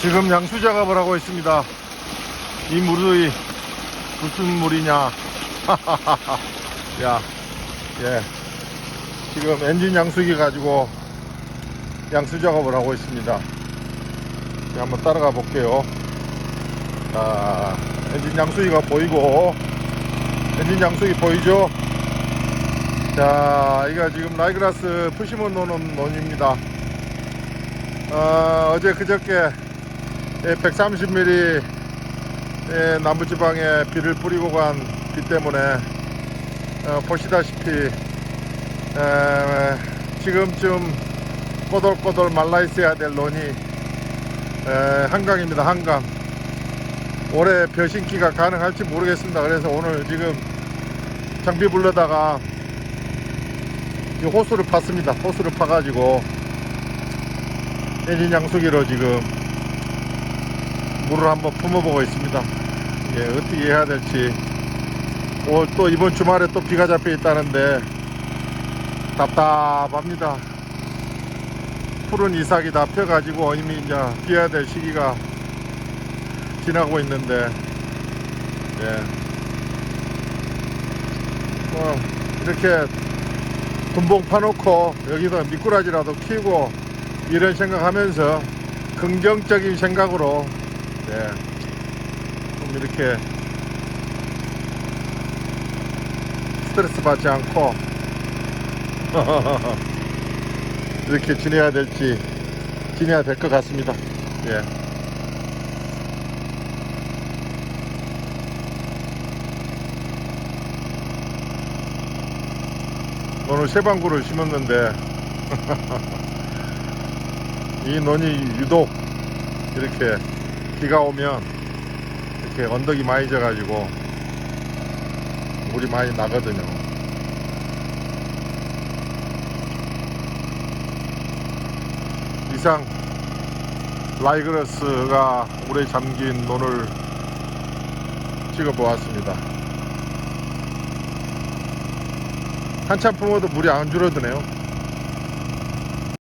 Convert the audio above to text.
지금 양수 작업을 하고 있습니다. 이 물이 무슨 물이냐? 야, 예. 지금 엔진 양수기 가지고 양수 작업을 하고 있습니다. 자, 한번 따라가 볼게요. 자, 엔진 양수기가 보이고, 엔진 양수기 보이죠? 자, 이거 지금 라이그라스 푸시몬 노는 논입니다. 어, 어제 그저께 130mm 의 남부지방에 비를 뿌리고 간 비 때문에 어, 보시다시피 에, 지금쯤 꼬들꼬들 말라 있어야 될 논이 에, 한강입니다. 한강. 올해 벼신기가 가능할지 모르겠습니다. 그래서 오늘 지금 장비 불러다가 이 호수를 팠습니다. 호수를 파가지고 엔진 양수기로 지금 물을 한번 품어보고 있습니다. 예, 어떻게 해야 될지. 오늘 또 이번 주말에 또 비가 잡혀 있다는데 답답합니다. 푸른 이삭이 다 펴가지고 이미 이제 비해야 될 시기가 지나고 있는데, 예. 뭐, 이렇게 분봉 파놓고 여기서 미꾸라지라도 키우고 이런 생각하면서 긍정적인 생각으로 예, 좀 이렇게 스트레스 받지 않고 이렇게 지내야 될지 지내야 될 것 같습니다. 예. 오늘 새방구를 심었는데 이 논이 유독 이렇게 비가 오면 이렇게 언덕이 많이 져가지고 물이 많이 나거든요. 이상 라이그러스가 물에 잠긴 논을 찍어 보았습니다. 한참 품어도 물이 안 줄어드네요.